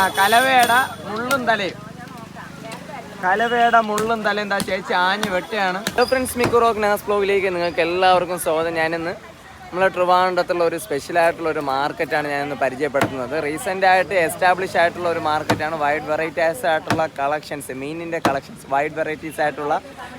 ആ കലവേട മുള്ളും തലയും. കലവേട മുള്ളും തല എന്താ ചേച്ചി ആഞ്ഞ് വെട്ടയാണ്. ഹലോ ഫ്രണ്ട്സ് മിക്കുറോക്ക് നാസ് ബ്ലോഗിലേക്ക് നിങ്ങൾക്ക് എല്ലാവർക്കും സ്വാഗതം. ഞാനിന്ന് നമ്മളെ ട്രിവാൻഡ്രത്തുള്ള ഒരു സ്പെഷ്യൽ ആയിട്ടുള്ള ഒരു മാർക്കറ്റാണ് ഞാനിന്ന് പരിചയപ്പെടുത്തുന്നത്. റീസെന്റ് ആയിട്ട് എസ്റ്റാബ്ലിഷ് ആയിട്ടുള്ള ഒരു മാർക്കറ്റാണ് വൈഡ് വെറൈറ്റീസ് ആയിട്ടുള്ള കളക്ഷൻസ് മീനിന്റെ കളക്ഷൻസ് വൈഡ് വെറൈറ്റീസ് ആയിട്ടുള്ള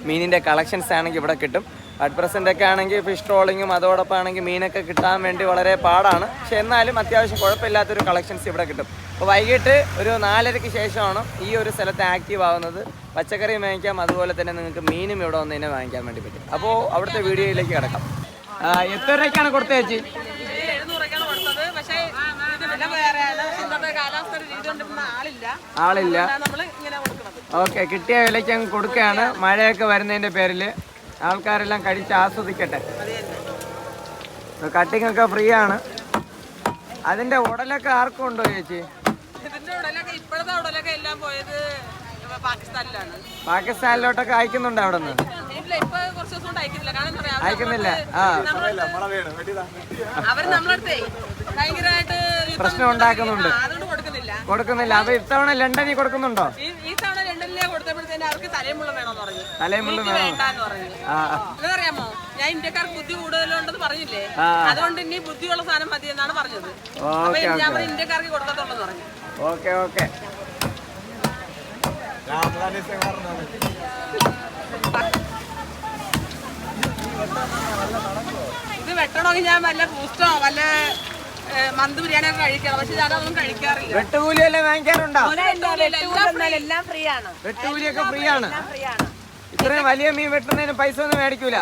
മീനിന്റെ കളക്ഷൻസ് ആണെങ്കിൽ ഇവിടെ കിട്ടും. അറ്റ് പ്രസന്റ് ഒക്കെ ആണെങ്കിൽ ഫിഷ് ട്രോളിങ്ങും അതോടൊപ്പം ആണെങ്കിൽ മീനൊക്കെ കിട്ടാൻ വേണ്ടി വളരെ പാടാണ്. പക്ഷെ എന്നാലും അത്യാവശ്യം കുഴപ്പമില്ലാത്തൊരു കളക്ഷൻസ് ഇവിടെ കിട്ടും. അപ്പോൾ വൈകിട്ട് ഒരു നാലരയ്ക്ക് ശേഷമാണ് ഈ ഒരു സ്ഥലത്ത് ആക്റ്റീവ് ആവുന്നത്. പച്ചക്കറി വാങ്ങിക്കാം അതുപോലെ തന്നെ നിങ്ങൾക്ക് മീനും ഇവിടെ വന്ന് തന്നെ വാങ്ങിക്കാൻ വേണ്ടി പറ്റും. അപ്പോൾ അവിടുത്തെ വീഡിയോയിലേക്ക് കിടക്കാം. എത്ര രൂപയ്ക്കാണ് കൊടുത്തത് ചേച്ചി? ആളില്ല. ഓക്കെ കിട്ടിയ വിലയ്ക്ക് അങ്ങ് കൊടുക്കുകയാണ്. മഴയൊക്കെ വരുന്നതിന്റെ പേരിൽ ആൾക്കാരെല്ലാം കഴിച്ച് ആസ്വദിക്കട്ടെ. കട്ടിങ്ങൊക്കെ ഫ്രീ ആണ്. അതിന്റെ ഉടലൊക്കെ ആർക്കും ഉണ്ടോ ചേച്ചി? ഇതിന്റെ ഉടലൊക്കെ ഇപ്പോഴത്തെ ഉടലൊക്കെ എല്ലാം പോയത് പാകിസ്ഥാനിലാണ്. പാകിസ്ഥാനിലോട്ടൊക്കെ അയക്കുന്നുണ്ട് അവിടെ നിന്ന് ഇല്ല ഇപ്പൊ കുറച്ച് ദിവസം കൊണ്ട് അയക്കുന്നില്ല. കാരണം എന്താ പറയാ അയക്കുന്നില്ല. ആ. അവർ നമ്മളടുത്തേ ഭയങ്കരമായിട്ട് യുദ്ധം പ്രശ്നം ഉണ്ടാക്കുന്നുണ്ട്. ആ, അതുകൊണ്ട് കൊടുക്കുന്നില്ല. കൊടുക്കുന്നില്ല. അപ്പൊ ഇത്തവണ ലണ്ടനിൽ കൊടുക്കുന്നുണ്ടോ? ഈ ഈ തവണ കൊടുത്തപ്പോഴത്തേന് അവർക്ക് വേണമെന്ന് പറഞ്ഞു. തലയും മുള്ളും എനിക്ക് വേണം? വേണ്ടാന്ന് പറഞ്ഞു. ആ. എന്നറിയാമോ ഞാൻ ഇന്ത്യക്കാർക്ക് ബുദ്ധി കൂടുതലുണ്ടെന്ന് പറഞ്ഞില്ലേ? ആ. അതുകൊണ്ട് ഇനി ബുദ്ധിയുള്ള സാധനം മതി എന്നാണ് പറഞ്ഞത്. അപ്പൊ ഓക്കെ ഞാൻ പറഞ്ഞു ഇന്ത്യക്കാർക്ക് കൊടുക്കത്തുള്ളൂ പറഞ്ഞു. Okay okay. ഇത് വെട്ടണമെങ്കിൽ ഞാൻ വല്ല ബൂസ്റ്റോ വല്ല മന്ത് ബിരിയാണി ഒക്കെ കഴിക്കണം. പക്ഷെ ഞാനതൊന്നും കഴിക്കാറില്ല. വെട്ടുകൂലി എല്ലാം വാങ്ങിക്കാറുണ്ടോ എല്ലാം ഫ്രീ ആണ്. വെട്ടുകൂലിയൊക്കെ ഫ്രീ ആണ്. ഇത്രയും വലിയ മീൻ വെട്ടുന്നതിന് പൈസ ഒന്നും മേടിക്കൂല.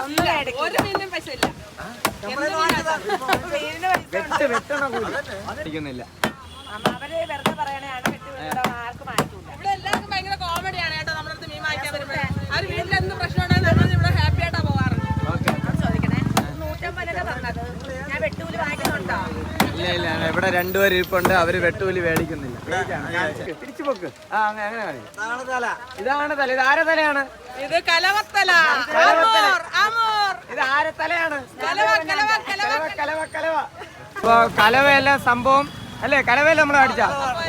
ഒരു മീനും പൈസ ഇല്ല. വെട്ട് വെട്ടണ കൂലി. മേടിക്കുന്നില്ല ഇവിടെ എല്ലാവർക്കും ഭയങ്കര കോമഡിയാണ് കേട്ടോ നമ്മുടെ അടുത്ത് മീൻ വാങ്ങിക്കാൻ വരുമ്പോൾ അവർ വീട്ടിൽ എന്ത് പ്രശ്നം ഉണ്ടെങ്കിൽ നമ്മൾ ഇവിടെ ഹാപ്പി ആയിട്ടാ പോവാറ്. ഓക്കെ. ഇല്ല ഇല്ല ഇല്ല. ഇവിടെ രണ്ടുപേർ ഇരിപ്പുണ്ട് അവർ വെട്ടുകൂലി മേടിക്കുന്നില്ല. തിരിച്ചു പോക്ക്. ആ അങ്ങനെ അങ്ങനെ. ഇതാണ് തല. ഇത് ആരെ തലയാണ്? ഇത് കലവത്തല. അമോർ അമോർ. ഇത് ആരെ തലയാണ്? കലവ കലവ കലവ. കലവ കലവ കലവ. സംഭവം. അല്ലേ കലവേല നമ്മൾ മേടിച്ച?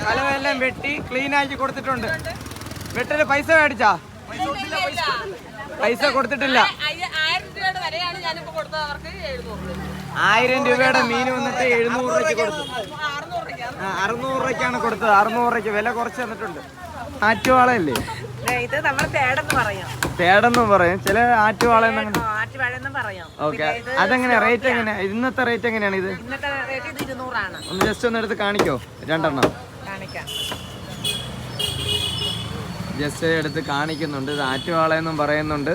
കലവയെല്ലാം വെട്ടി ക്ലീൻ ആക്കി കൊടുത്തിട്ടുണ്ട്. വെട്ടൽ പൈസ മേടിച്ചാ? പൈസ കൊടുത്തിട്ടില്ല. ആയിരം രൂപയുടെ മീൻ വന്നിട്ട് എഴുന്നൂറ് രൂപയ്ക്ക് കൊടുത്തു. അറുന്നൂറ് രൂപയ്ക്കാണ് കൊടുത്തത്. അറുന്നൂറ് രൂപയ്ക്ക് വില കുറച്ച് തന്നിട്ടുണ്ട്. ആറ്റുവാളയല്ലേ? ഇത് നമ്മൾ തേടെന്ന് പറയാം. തേടെന്ന് പറയും. ചില ആറ്റുവാള ആറ്റുവാഴെന്നും പറയാം ഓക്കെ അതെങ്ങനെ റേറ്റ് എങ്ങനെ ഇന്നത്തെ റേറ്റ് എങ്ങനെയാണ് ഇത്? ഒന്ന് ജസ്റ്റ് ഒന്ന് എടുത്ത് കാണിക്കോ? രണ്ടെണ്ണം. ജസ്റ്റ് എടുത്ത് കാണിക്കുന്നുണ്ട്. ഇത് ആറ്റുവാളയെന്നും പറയുന്നുണ്ട്.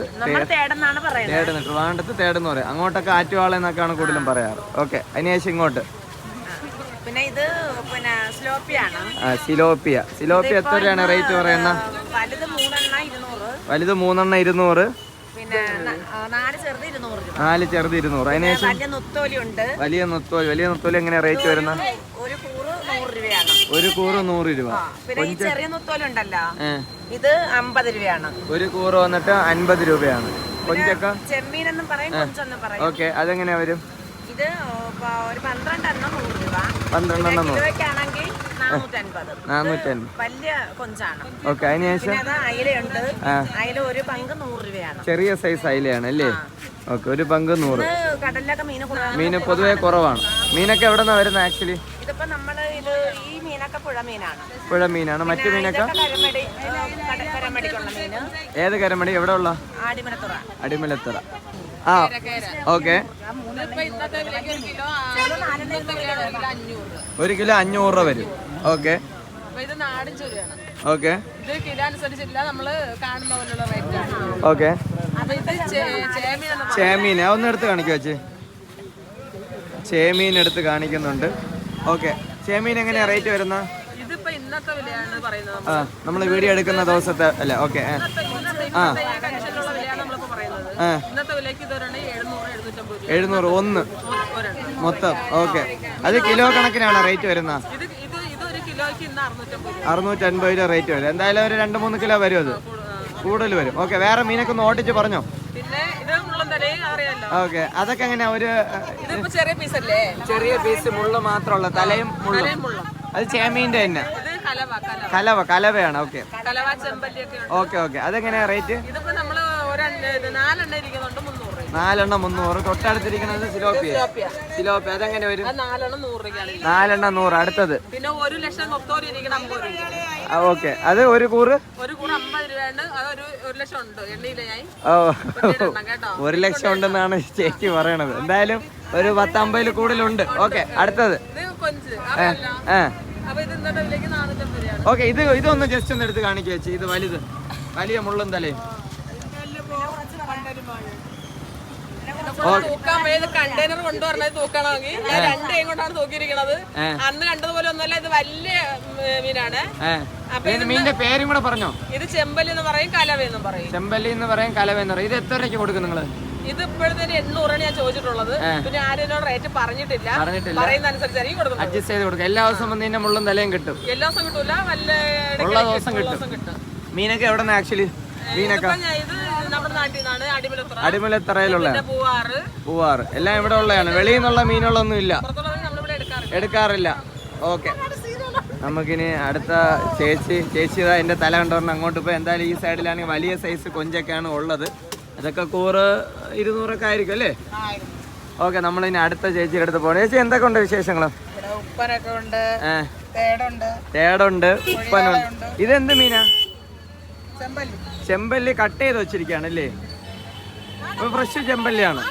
തേടുന്നു ട്രിവാണ്ടത്ത് തേടുന്നു പറയും. അങ്ങോട്ടൊക്കെ ആറ്റുവാളയെന്നൊക്കെയാണ് കൂടുതലും പറയാറ്. ഓക്കെ അതിനുശേഷം ഇങ്ങോട്ട്. പിന്നെ ഇത് പിന്നെ സ്ലോപ്പിയാണ്. സിലോപ്പിയ. സിലോപ്പിയ എത്ര രൂപയാണ് റേറ്റ് പറയുന്ന? വലുത് മൂന്നെണ്ണ ഇരുന്നൂറ്. വലുത് മൂന്നെണ്ണം ഇരുന്നൂറ്. പിന്നെ നാല് നാല് ചെറുത് ഇരുന്നൂറ്. അതിനുശേഷം വലിയ നുത്തോലി വലിയ നൊത്തോലി. വലിയ നുത്തോൽ എങ്ങനെ റേറ്റ് വരുന്ന ഒരു കൂറ് നൂറ് രൂപ. പിന്നെ ചെറിയ നുത്തോലി ഉണ്ടല്ലോ. ഇത് അമ്പത് രൂപയാണ്. ഒരു കൂറ് വന്നിട്ട് അൻപത് രൂപയാണ്. കൊഞ്ചൊക്കെ? ചെമ്മീൻ എന്നും പറയും. ഓക്കെ അതെങ്ങനെയാ വരും? ഇത് ഒരു പന്ത്രണ്ടെണ്ണം നൂറ് രൂപ. പന്ത്രണ്ടെണ്ണം കിലോയ്ക്കാണെങ്കിൽ ഓക്കെ അതിനുശേഷം. അയില ഒരു പങ്ക് നൂറ് രൂപയാണ്. ചെറിയ സൈസ് അയിലയാണ് അല്ലേ? ഓക്കെ ഒരു പങ്ക് നൂറ്. കടലിലൊക്കെ മീൻ പൊതുവെ കുറവാണ്. മീനൊക്കെ എവിടെ നിന്നാണ് വരുന്നത് ആക്ച്വലി? ഇതിപ്പോ നമ്മൾ ഇത് ഈ മീനൊക്കെ പുഴ മീനാണ് പുഴ മീനാണ് മറ്റു മീനൊക്കെ ഏത് കരമടി? എവിടെ ഉള്ള അടിമലത്തുറ അടിമലത്തറ. ആ. ഓക്കെ. ഒരു കിലോ അഞ്ഞൂറ്. രൂപ വരും. ഓക്കെ. ഓക്കെ. ഓക്കെ. ചേമീൻ ഒന്ന് എടുത്ത് കാണിക്കോ ചേച്ചി ചേമീൻ എടുത്ത് കാണിക്കുന്നുണ്ട്. ഓക്കെ. ചേമീൻ എങ്ങനെയാ റേറ്റ് വരുന്ന? ആ നമ്മൾ വീഡിയോ എടുക്കുന്ന ദിവസത്തെ അല്ല ഓക്കെ ഇന്നത്തെ എഴുന്നൂറ് ഒന്ന്. മൊത്തം. ഓക്കെ. അത് കിലോ കണക്കിനാണ് റേറ്റ് വരുന്ന അറുന്നൂറ്റൻപത് രൂപ റേറ്റ് വരും. എന്തായാലും ഒരു രണ്ട് മൂന്ന് കിലോ വരും അത്. കൂടുതൽ വരും. ഓക്കെ വേറെ മീനൊക്കെ ഒന്ന് ഓട്ടിച്ച് പറഞ്ഞോ? ഓക്കെ അതൊക്കെ എങ്ങനെയാ ഒരു ചെറിയ പീസ് അല്ലേ? ചെറിയ പീസ് മുള്ള് മാത്രമുള്ള തലയും മുള്ളും. അത് ചേമീന്റെ തന്നെ. കലവ കലവ. കലവ കലവയാണ്. ഓക്കെ. Okay okay. അതെങ്ങനെയാ റേറ്റ്? നാലെണ്ണ മുന്നൂറ് തൊട്ടടുത്തിരിക്കുന്നത് സിലോപ്പിയ. സിലോപ്പിയ. അതെങ്ങനെ വരും? നാലെണ്ണം നൂറ് അടുത്തത്? പിന്നെ ഒരു ലക്ഷം ഓക്കെ. അത് ഒരു കൂറ്? ഒരു ലക്ഷം ഉണ്ടെന്നാണ് ചേച്ചി പറയണത്. എന്തായാലും ഒരു പത്തമ്പതിൽ കൂടുതലുണ്ട്. ഓക്കെ അടുത്തത്? ഓക്കെ ഇത് ഇതൊന്ന് ജസ്റ്റ് ഒന്ന് എടുത്ത് കാണിക്കേച്ചി ഇത് വലുത്. വലിയ മുള്ളും തലയും. തൂക്കാൻ പോയത് കണ്ടെയ്നർ കൊണ്ടുവരണത് തൂക്കണമെങ്കിൽ ഞാൻ രണ്ട് കൈ കൊണ്ടാണ് തൂക്കിയിരിക്കണത്. അന്ന് കണ്ടതുപോലെ ഒന്നുമല്ല ഇത് വലിയ മീനാണ്. മീനിന്റെ പേരും കൂടെ പറഞ്ഞോ? ഇത് ചെമ്പല്ലി എന്ന് പറയും കലവ എന്ന് പറയും. ചെമ്പല്ലി എന്ന് പറയും കലവ എന്ന് പറയും. ഇത് എത്ര രൂപയ്ക്ക് കൊടുക്കും നിങ്ങൾ? ഇത് ഇപ്പോഴത്തേന് എണ്ണൂറാണ് ഞാൻ ചോദിച്ചിട്ടുള്ളത്. പിന്നെ ആരും എന്നോട് റേറ്റ് പറഞ്ഞിട്ടില്ല. പറഞ്ഞിട്ടില്ല. പറയുന്ന അനുസരിച്ചായിരിക്കും കൊടുക്കുന്നത്. അഡ്ജസ്റ്റ് ചെയ്ത് കൊടുക്കും എല്ലാ ദിവസവും വന്ന് മുള്ളും തലയും കിട്ടും. എല്ലാ ദിവസം കിട്ടൂല. വല്ല ഉള്ള ദിവസം കിട്ടും. കിട്ടും. മീനൊക്കെ എവിടെ നിന്ന് ആക്ച്വലി മീനൊക്കെ? ഇത് നമ്മുടെ നാട്ടിൽ നിന്നാണ് അടിമലത്ര അടിമലത്തറയിലുള്ള പൂവാറ്. എല്ലാം ഇവിടെ ഉള്ളതാണ്. വെളിയിൽ നിന്നുള്ള മീനുകളൊന്നും ഇല്ല. എടുക്കാറില്ല. ഓക്കെ. നമുക്കിനി അടുത്ത ചേച്ചി ചേച്ചി ഇതാ എന്റെ തല കണ്ടോണ്ട് അങ്ങോട്ട് പോയി. എന്തായാലും ഈ സൈഡിലാണെങ്കിൽ വലിയ സൈസ് കൊഞ്ചൊക്കെയാണ് ഉള്ളത്. അതൊക്കെ കൂറ് ഇരുന്നൂറൊക്കെ ആയിരിക്കും അല്ലേ? ഓക്കെ നമ്മളിനി അടുത്ത ചേച്ചിയുടെ അടുത്ത് പോകണം ചേച്ചി എന്തൊക്കെ ഉണ്ട്. വിശേഷങ്ങൾ തേടുണ്ട്. തേടുണ്ട് ഉപ്പനുണ്ട്. ഇതെന്ത് മീനാ? ചെമ്പല്ലി. ചെമ്പല്ലി കട്ട് ചെയ്ത് വെച്ചിരിക്കുകയാണ് അല്ലേ? ഇപ്പൊ ഫ്രഷ് ചെമ്പല്ലിയാണ്.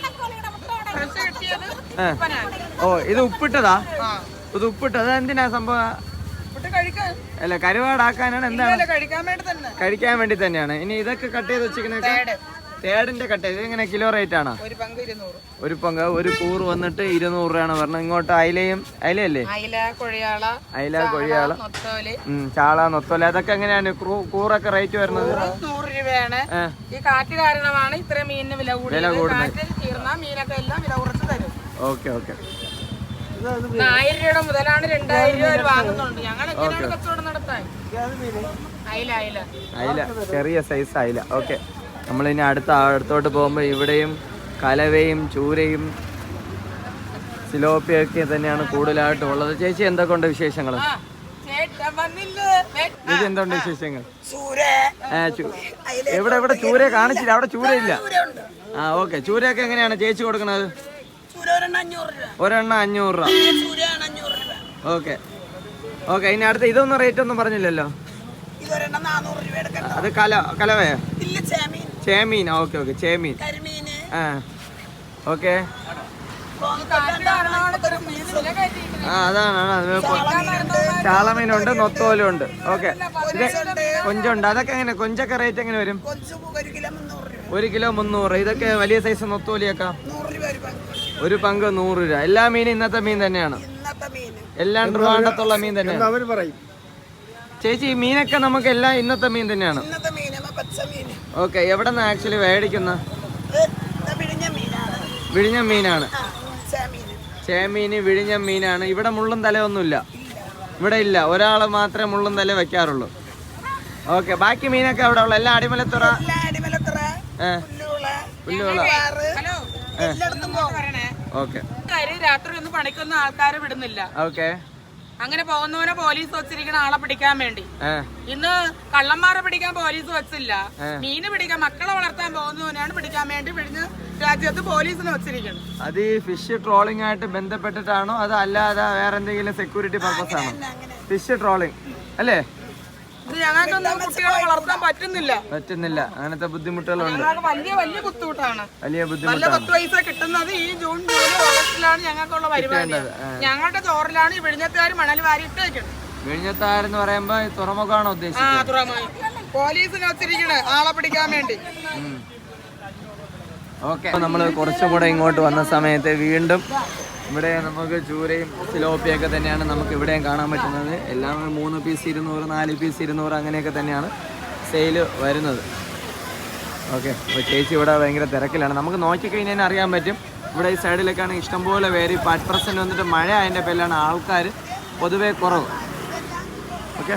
ഓ ഇത് ഉപ്പിട്ടതാ? ഇത് ഉപ്പിട്ടത് എന്തിനാ സംഭവം? അല്ല കരുവാടാക്കാനാണ് എന്താണ്? കഴിക്കാൻ വേണ്ടി തന്നെയാണ്. ഇനി ഇതൊക്കെ കട്ട് ചെയ്ത് വെച്ചിരിക്കുന്നതൊക്കെ തേട്. തേടിന്റെ കട്ട. ഇത് എങ്ങനെ കിലോ റേറ്റ് ആണോ? ഒരു പങ്ക് ഒരു പങ്ക്. ഒരു കൂറ് വന്നിട്ട് ഇരുന്നൂറ് രൂപയാണ് പറഞ്ഞത്. ഇങ്ങോട്ട് അയിലയും അയിലയല്ലേ? അയില കൊഴിയാള ചാള നൊത്തോല. അതൊക്കെ എങ്ങനെയാണ്? കൂറൊക്കെ റേറ്റ് വരുന്നത്? നൂറ് രൂപയാണ്. ഈ കാറ്റ് കാരണമാണ് ഇത്രയും മീനിന് വില തീർന്ന മീനൊക്കെ എല്ലാം വില കുറച്ച് തരും. Okay okay. ആയിരം രൂപ മുതലാണ് രണ്ടായിരം രൂപ വാങ്ങുന്നുണ്ട്. ഞങ്ങൾ എങ്ങനെയാണ് കച്ചവടം നടത്താൻ? അയില അയില. അയില. ചെറിയ സൈസ് അയില. ഓക്കെ. നമ്മളിനി അടുത്ത അടുത്തോട്ട് പോകുമ്പോൾ ഇവിടെയും കലവയും ചൂരയും സിലോപ്പിയൊക്കെ തന്നെയാണ് കൂടുതലായിട്ട് ഉള്ളത്. ചേച്ചി എന്തൊക്കെ ഉണ്ട് വിശേഷങ്ങൾ ചേച്ചി എന്തുണ്ട് വിശേഷങ്ങൾ? എവിടെ എവിടെ ചൂര കാണിച്ചില്ല. അവിടെ ചൂരയില്ല ആ ഓക്കെ. ചൂരയൊക്കെ എങ്ങനെയാണ് ചേച്ചി കൊടുക്കുന്നത്? ഒരെണ്ണ അഞ്ഞൂറ് രൂപ. ഓക്കെ. ഓക്കെ ഇനി അടുത്ത ഇതൊന്നും റേറ്റ് ഒന്നും പറഞ്ഞില്ലല്ലോ? അത് കല കലവയോ? ഇല്ല ചേമീൻ. ആ ഓക്കെ ഓക്കെ ചേമീൻ. ആ ഓക്കെ. ആ അതാണ് ചാളമീനുണ്ട് നൊത്തോലും ഉണ്ട് ഓക്കെ. ഇത് കൊഞ്ചുണ്ട്. അതൊക്കെ എങ്ങനെ? കൊഞ്ചൊക്കെ റേറ്റ് എങ്ങനെ വരും? കൊഞ്ച് ഒരു കിലോ മുന്നൂറ്. ഇതൊക്കെ വലിയ സൈസ് നൊത്തോലിയൊക്കെ? ഒരു പങ്ക് നൂറ് രൂപ. എല്ലാ മീനും ഇന്നത്തെ മീൻ തന്നെയാണ്. എല്ലാം ട്രിവാണ്ടത്തുള്ള മീൻ തന്നെയാണ്. അവർ പറയും? ചേച്ചി ഈ മീനൊക്കെ നമുക്ക് എല്ലാം ഇന്നത്തെ മീൻ തന്നെയാണ്. ഓക്കെ എവിടെ നിന്ന് ആക്ച്വലി മേടിക്കുന്ന വിഴിഞ്ഞ മീനാണ്. ചേമീന്. ചേമീന് വിഴിഞ്ഞ മീനാണ്. ഇവിടെ മുള്ളും തലയൊന്നുമില്ല. ഇവിടെ ഇല്ല. ഒരാൾ മാത്രമേ മുള്ളും തല വെക്കാറുള്ളൂ. ഓക്കെ ബാക്കി മീനൊക്കെ അവിടെ ഉള്ളു? എല്ലാ അടിമലത്തുറ? പറയണേ ഓക്കെ. രാത്രി ഒന്നും പണിക്കൊന്നും ആൾക്കാരെ വിടുന്നില്ല. ഓക്കെ. അങ്ങനെ പോകുന്നവനെ പോലീസ് വെച്ചിരിക്കണ ആളെ പിടിക്കാൻ വേണ്ടി. ഇന്ന് കള്ളന്മാരെ പിടിക്കാൻ പോലീസ് വെച്ചില്ല. മീന് പിടിക്കാൻ മക്കളെ വളർത്താൻ പോകുന്നവനാണ് പിടിക്കാൻ വേണ്ടി പിടിഞ്ഞ് രാജ്യത്ത് പോലീസിന് വെച്ചിരിക്കണം. അത് ഈ ഫിഷ് ട്രോളിംഗ് ആയിട്ട് ബന്ധപ്പെട്ടിട്ടാണോ? അത് അല്ലാതെ വേറെ എന്തെങ്കിലും സെക്യൂരിറ്റി പർപ്പസ് ആണോ? ഫിഷ് ട്രോളിംഗ് അല്ലേ? ഇത് ഞങ്ങൾക്കൊന്നും കുട്ടികളെ വളർത്താൻ പറ്റുന്നില്ല. പറ്റുന്നില്ല. അങ്ങനത്തെ ബുദ്ധിമുട്ടുകളുണ്ട്. ഞങ്ങൾക്ക് വലിയ വലിയ ബുദ്ധിമുട്ടാണ്. വലിയ നല്ല ബുദ്ധിമുട്ടാണ്. പത്ത് പൈസ കിട്ടുന്നത് ഈ ജൂൺ ജൂലൈ ഓഗസ്റ്റിലാണ് ഞങ്ങൾക്കുള്ള പരിപാടി. ഞങ്ങളുടെ ചോറിലാണ് ഈ വിഴിഞ്ഞത്തുകാർ മണൽ വാരി ഇട്ട് വെക്കുന്നത് വിഴിഞ്ഞത്താരെന്ന് പറയുമ്പോ ഈ തുറമുഖമാണോ ആ ഉദ്ദേശിച്ചത് തുറമായി പോലീസിനെ വെച്ചിരിക്കണേ ആളെ പിടിക്കാൻ വേണ്ടി. ഓക്കെ. നമ്മൾ കുറച്ചും കൂടെ ഇങ്ങോട്ട് വന്ന സമയത്ത് വീണ്ടും ഇവിടെ നമുക്ക് ചൂരയും സിലോപ്പിയൊക്കെ തന്നെയാണ് നമുക്ക് ഇവിടെയും കാണാൻ പറ്റുന്നത്. എല്ലാം മൂന്ന് പീസ് ഇരുന്നൂറ് നാല് പീസ് ഇരുന്നൂറ് അങ്ങനെയൊക്കെ തന്നെയാണ് സെയിൽ വരുന്നത്. ഓക്കെ അപ്പോൾ ചേച്ചി ഇവിടെ ഭയങ്കര തിരക്കിലാണ്. നമുക്ക് നോക്കിക്കഴിഞ്ഞാൽ കഴിഞ്ഞാൽ അറിയാൻ പറ്റും. ഇവിടെ ഈ സൈഡിലൊക്കെയാണ് ഇഷ്ടംപോലെ പേര് ഇപ്പോൾ അറ്റ് പ്രസന്റ് വന്നിട്ട് മഴ അതിന്റെ പേരിലാണ് ആൾക്കാർ പൊതുവേ കുറവ്. ഓക്കെ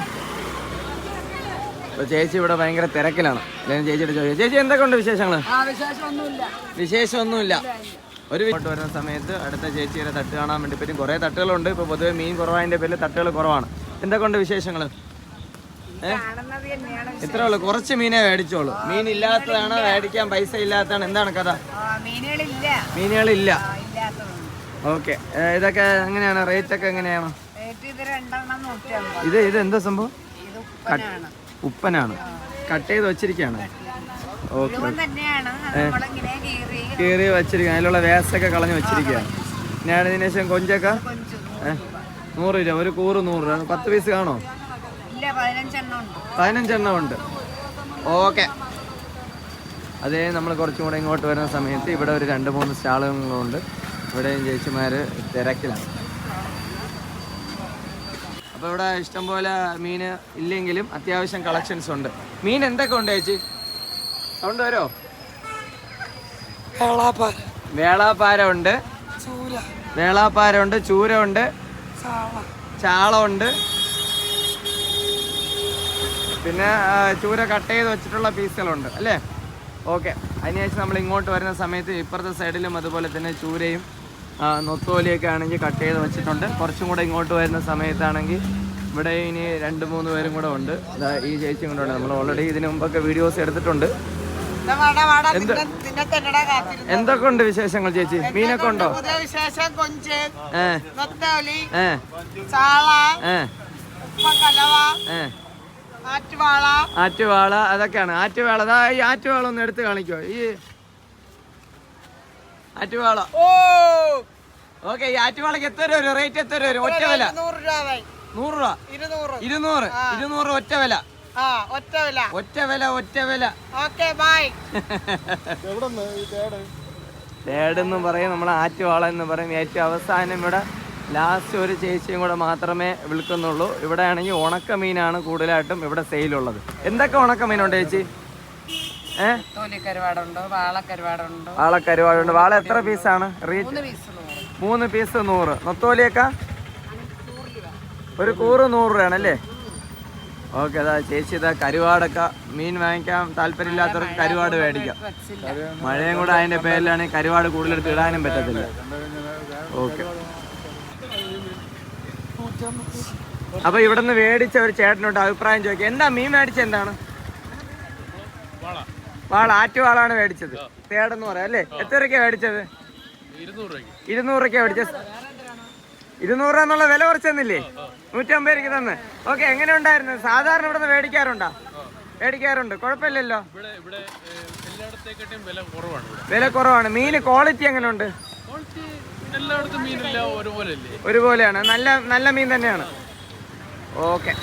അപ്പോൾ ചേച്ചി ഇവിടെ ഭയങ്കര തിരക്കിലാണ്. ചേച്ചിയുടെ ചോദിച്ചു ചേച്ചി എന്തൊക്കെ ഉണ്ട് വിശേഷങ്ങൾ വിശേഷമൊന്നുമില്ല. ഒരു വിട്ട് വരുന്ന സമയത്ത് അടുത്ത ചേച്ചിയുടെ തട്ട് കാണാൻ വേണ്ടി പറ്റും. കുറേ തട്ടുകളുണ്ട്. ഇപ്പോൾ പൊതുവെ മീൻ കുറവായതിന്റെ പേരിൽ തട്ടുകൾ കുറവാണ്. എന്തൊക്കെയുണ്ട് വിശേഷങ്ങൾ ഇത്രേ ഉള്ളൂ. കുറച്ച് മീനേ മേടിച്ചോളൂ. മീൻ ഇല്ലാത്തതാണ് മേടിക്കാൻ പൈസ ഇല്ലാത്തതാണ്. എന്താണ് കഥ? മീനുകളില്ല. ഓക്കെ. ഇതൊക്കെ എങ്ങനെയാണ്? റേറ്റ് ഒക്കെ എങ്ങനെയാണ് ഇത് ഇത് എന്താ സംഭവം? ഉപ്പനാണ്. ഉപ്പനാണ്. കട്ട് ചെയ്ത് വെച്ചിരിക്കുകയാണ്. ഓക്കെ കീറി വെച്ചിരിക്കുക അതിലുള്ള വേസ്റ്റൊക്കെ കളഞ്ഞ് വെച്ചിരിക്കുകയാണ്. ഞാൻ ഇതിന് ശേഷം കൊഞ്ചൊക്കെ? നൂറ് രൂപ. ഒരു കൂറ് നൂറ് രൂപ. പത്ത് പീസ് കാണോ? ഇല്ല പതിനഞ്ചെണ്ണം ഉണ്ട്. പതിനഞ്ചെണ്ണം ഉണ്ട്. ഓക്കെ. അതേ നമ്മൾ കുറച്ചും കൂടെ ഇങ്ങോട്ട് വരുന്ന സമയത്ത് ഇവിടെ ഒരു രണ്ട് മൂന്ന് സ്റ്റാളുകളുണ്ട്. ഇവിടെയും ചേച്ചിമാർ തിരക്കിലാണ്. അപ്പോൾ ഇവിടെ ഇഷ്ടംപോലെ മീൻ ഇല്ലെങ്കിലും അത്യാവശ്യം കളക്ഷൻസ് ഉണ്ട്. മീൻ എന്തൊക്കെ ഉണ്ട് ചേച്ചി? സൗണ്ട് വരോ വേളാപ്പാര. ഉണ്ട് വേളാപ്പാര ഉണ്ട് ചൂര ഉണ്ട് ചാള. ഉണ്ട് പിന്നെ ചൂര കട്ട് ചെയ്ത് വെച്ചിട്ടുള്ള പീസുകളുണ്ട് അല്ലേ? ഓക്കെ. അതിനുശേഷം നമ്മൾ ഇങ്ങോട്ട് വരുന്ന സമയത്ത് ഇപ്പുറത്തെ സൈഡിലും അതുപോലെ തന്നെ ചൂരയും നൊത്തോലിയൊക്കെ ആണെങ്കിൽ കട്ട് ചെയ്ത് വെച്ചിട്ടുണ്ട്. കുറച്ചും കൂടെ ഇങ്ങോട്ട് വരുന്ന സമയത്താണെങ്കിൽ ഇവിടെ ഇനി രണ്ട് മൂന്ന് പേരും കൂടെ ഉണ്ട്. ഈ ചേച്ചിയും കൂടെ ഉണ്ട്. നമ്മൾ ഓൾറെഡി ഇതിനു മുമ്പൊക്കെ വീഡിയോസ് എടുത്തിട്ടുണ്ട്. എന്തൊക്കെ ഉണ്ട് വിശേഷങ്ങൾ ചേച്ചി? മീനൊക്കെ ഉണ്ടോ? വിശേഷം കൊഞ്ച് നത്തോലി ചാള കലവ ആറ്റുവാള. ആറ്റുവാള അതൊക്കെയാണ്. ആറ്റുവാള അതാ ഈ ആറ്റുവാള ഒന്ന് എടുത്ത് കാണിക്കോ ഈ ആറ്റുവാള. ഓ! ഓക്കെ ഈ ആറ്റുവാളക്ക് എത്ര രൂപ വരും? റേറ്റ് എത്ര രൂപ വരും? ഒറ്റ വില? നൂറ് രൂപ നൂറ് രൂപ? ഇരുന്നൂറ്. ഇരുന്നൂറ്. ഇരുന്നൂറ് ഒറ്റ വില. ആ ഒറ്റ വില. ഒറ്റ വില ഒറ്റ വില. Okay bye. തേടെന്ന് പറയും നമ്മൾ ആറ്റുവാള എന്ന് പറയും. ഏറ്റവും അവസാനം ഇവിടെ ലാസ്റ്റ് ഒരു ചേച്ചിയും കൂടെ മാത്രമേ വിൽക്കുന്നുള്ളൂ. ഇവിടെ ആണെങ്കിൽ ഉണക്ക മീനാണ് കൂടുതലായിട്ടും ഇവിടെ സെയിലുള്ളത് എന്തൊക്കെ ഉണക്ക മീനുണ്ട് ചേച്ചി വാളക്കരുവാടുണ്ട്. വാള എത്ര പീസാണ് റേറ്റ് മൂന്ന് പീസ് നൂറ്. മൂന്ന് പീസ് നൂറ്. നൊത്തോലിയൊക്കെ? ഒരു കൂറ് നൂറ് രൂപയാണ് അല്ലേ ഓക്കെ അതാ ചേച്ചി ഇതാ കരുവാടൊക്കെ മീൻ വാങ്ങിക്കാൻ താല്പര്യമില്ലാത്തവർക്ക് കരുവാട് മേടിക്കാം. മഴയും കൂടെ അതിന്റെ പേരിലാണ് കരുവാട് കൂടുതലെടുത്ത് ഇടാനും പറ്റത്തില്ല. ഓക്കെ. അപ്പൊ ഇവിടുന്ന് മേടിച്ച ഒരു ചേട്ടനോട് അഭിപ്രായം ചോദിക്കുക എന്താ മീൻ മേടിച്ച എന്താണ്? വാള. ആറ്റുവാളാണ് മേടിച്ചത്. തേടെന്ന് പറയാം അല്ലേ? എത്ര രൂപയ്ക്കാണ് മേടിച്ചത്? ഇരുന്നൂറ് രൂപയ്ക്ക് മേടിച്ചത്. ഇരുന്നൂറ് രൂപ എന്നുള്ള വില കുറച്ചെന്നില്ലേ? നൂറ്റമ്പത് രൂപയ്ക്ക് തന്ന്. ഓക്കെ എങ്ങനെ ഉണ്ടായിരുന്നു? സാധാരണ ഇവിടെ നിന്ന് മേടിക്കാറുണ്ടോ മേടിക്കാറുണ്ട്. കുഴപ്പമില്ലല്ലോ. ഇവിടെ ഇവിടെ ഏഹ്, വില കുറവാണ് മീന് വില കുറവാണ്. മീൻ ക്വാളിറ്റി എങ്ങനെ ഉണ്ട് ക്വാളിറ്റി എല്ലായിടത്തും മീനെല്ലാം ഒരുപോലെ അല്ലേ ഒരുപോലെയാണ്. നല്ല നല്ല മീൻ തന്നെയാണ്. ഓക്കെ.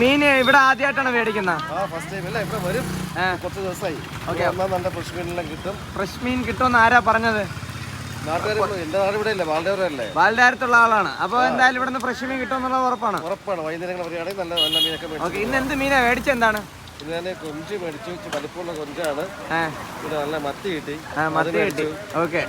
മീൻ ഇവിടെ ആദ്യമായിട്ടാണ് മേടിക്കുന്ന? ആ ഫസ്റ്റ് ടൈം അല്ല ഇവിടെ വരും. കുറച്ച് ദിവസമായി. ഓക്കെ. വന്നാൽ നല്ല ഫ്രഷ് മീൻ കിട്ടും. ഫ്രഷ് മീൻ കിട്ടുമെന്ന് ആരാ പറഞ്ഞത്? വാൽഡാരത്തുള്ള ആളാണ്. അപ്പോൾ എന്തായാലും ഇവിടെ നിന്ന് ഫ്രഷ് മീൻ കിട്ടുമെന്നുള്ളത് ഉറപ്പാണ്. ഉറപ്പാണ്. വൈകുന്നേരങ്ങൾ നല്ല നല്ല മീനൊക്കെ ഓക്കെ ഇന്ന് എന്ത് മീനാ? മേടിച്ചെന്താണ് ഇന്ന് ഞാൻ കൊഞ്ച് മേടിച്ചു ഇച്ചിരി വലിപ്പമുള്ള കൊഞ്ചാണ്. പിന്നെ നല്ല മത്തി കിട്ടി. ആ മത്തി കിട്ടി. ഓക്കെ.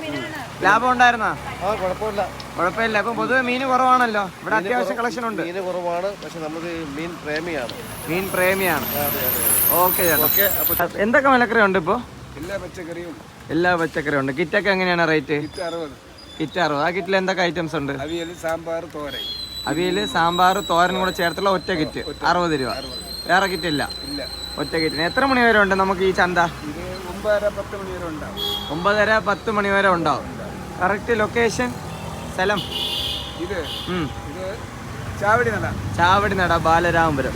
ലാഭം ഉണ്ടായിരുന്നോ? ആ കുഴപ്പമില്ല. കുഴപ്പമില്ല. അപ്പൊ പൊതുവെ മീൻ കുറവാണല്ലോ. ഇവിടെ അത്യാവശ്യം കളക്ഷൻ ഉണ്ട്. മീൻ കുറവാണ്. പക്ഷെ നമ്മൾ മീൻ പ്രേമിയാണ്. മീൻ പ്രേമിയാണ്. ഓക്കെ ചേട്ടാ. എന്തൊക്കെ മലക്കറി ഉണ്ട് ഇപ്പോ? എല്ലാ പച്ചക്കറിയും എല്ലാ പച്ചക്കറിയും ഉണ്ട്. കിറ്റൊക്കെ എങ്ങനെയാണ് റേറ്റ്? കിറ്റ് അറുപത്. ആ കിറ്റിൽ എന്തൊക്കെ ഐറ്റംസ് ഉണ്ട്? അവിയൽ സാമ്പാർ തോരൻ. സാമ്പാർ കൂടെ ചേർത്തുള്ള ഒറ്റ കിറ്റ്. അറുപത് രൂപ. വേറെ കിറ്റ് ഇല്ല? ഒറ്റ കിറ്റിന്. എത്ര മണി വരെ ഉണ്ട് നമുക്ക് ഈ ചന്ത? ഒമ്പതര പത്ത് മണി വരെ ഉണ്ടാവും. കറക്റ്റ് ലൊക്കേഷൻ സ്ഥലം? ഇത് ചാവടി നട. ബാലരാമപുരം.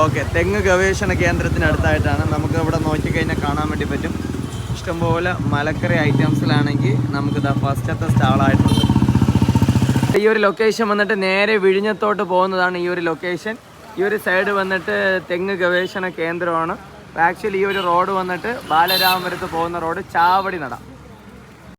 ഓക്കെ തെങ്ങ് ഗവേഷണ കേന്ദ്രത്തിന് അടുത്തായിട്ടാണ്. നമുക്ക് ഇവിടെ നോക്കിക്കഴിഞ്ഞാൽ കാണാൻ വേണ്ടി പറ്റും. ഇഷ്ടംപോലെ മലക്കറി ഐറ്റംസിലാണെങ്കിൽ നമുക്ക് ഇതാ ഫസ്റ്റത്തെ സ്റ്റാളായിട്ടുണ്ട്. ഈ ഒരു ലൊക്കേഷൻ വന്നിട്ട് നേരെ വിഴിഞ്ഞത്തോട്ട് പോകുന്നതാണ് ഈ ഒരു ലൊക്കേഷൻ ഈ ഒരു സൈഡ് വന്നിട്ട് തെങ്ങ് ഗവേഷണ കേന്ദ്രമാണ്. ആക്ച്വലി ഈ ഒരു റോഡ് വന്നിട്ട് ബാലരാമപുരത്ത് പോകുന്ന റോഡ് ചാവടി നട.